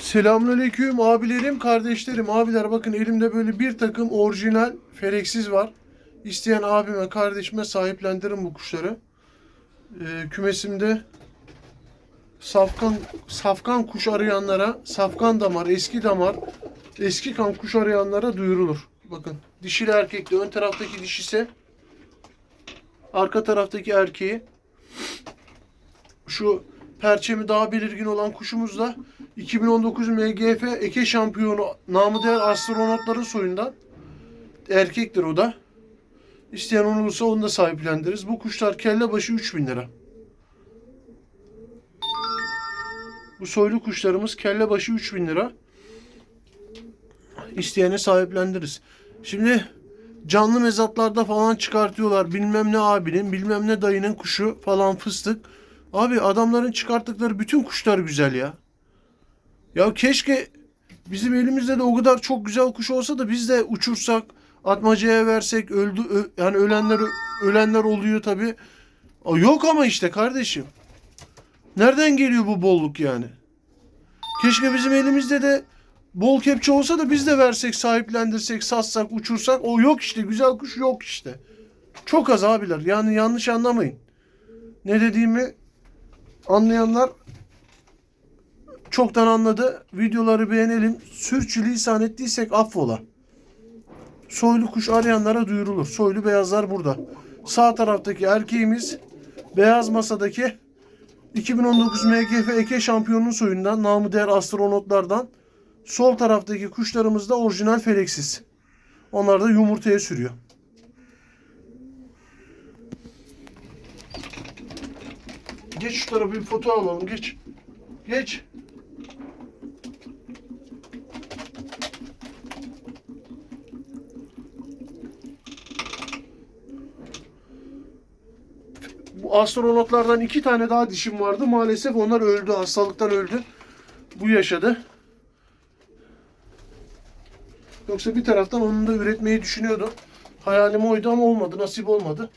Selamünaleyküm abilerim, kardeşlerim. Abiler bakın elimde böyle bir takım orijinal fereksiz var. İsteyen abime, kardeşime sahiplendirin bu kuşları. Ee, kümesimde safkan safkan kuş arayanlara, safkan damar, eski damar, eski kan kuş arayanlara duyurulur. Bakın dişili erkekli ön taraftaki dişise arka taraftaki erkeği şu perçemi daha belirgin olan kuşumuz da 2019 MGF Eke şampiyonu namı değer astronotların soyundan erkektir o da. İsteyen olursa onu da sahiplendiririz. Bu kuşlar kelle başı 3000 lira. Bu soylu kuşlarımız kelle başı 3000 lira. İsteyene sahiplendiririz. Şimdi canlı mezatlarda falan çıkartıyorlar. Bilmem ne abinin, bilmem ne dayının kuşu falan fıstık. Abi adamların çıkarttıkları bütün kuşlar güzel ya. Ya keşke bizim elimizde de o kadar çok güzel kuş olsa da biz de uçursak, atmacaya versek, öldü ö- yani ölenler ölenler oluyor tabi. Yok ama işte kardeşim. Nereden geliyor bu bolluk yani? Keşke bizim elimizde de bol kepçe olsa da biz de versek, sahiplendirsek, satsak, uçursak. O yok işte. Güzel kuş yok işte. Çok az abiler. Yani yanlış anlamayın. Ne dediğimi anlayanlar çoktan anladı. Videoları beğenelim. Sürçülisan ettiysek affola. Soylu kuş arayanlara duyurulur. Soylu beyazlar burada. Sağ taraftaki erkeğimiz beyaz masadaki 2019 MGF Eke şampiyonunun soyundan namı değer astronotlardan sol taraftaki kuşlarımız da orijinal feleksiz. Onlar da yumurtaya sürüyor. Geç şu tarafa bir foto alalım geç. Geç. Bu astronotlardan iki tane daha dişim vardı. Maalesef onlar öldü. Hastalıktan öldü. Bu yaşadı. Yoksa bir taraftan onun da üretmeyi düşünüyordum. Hayalim oydu ama olmadı. Nasip olmadı.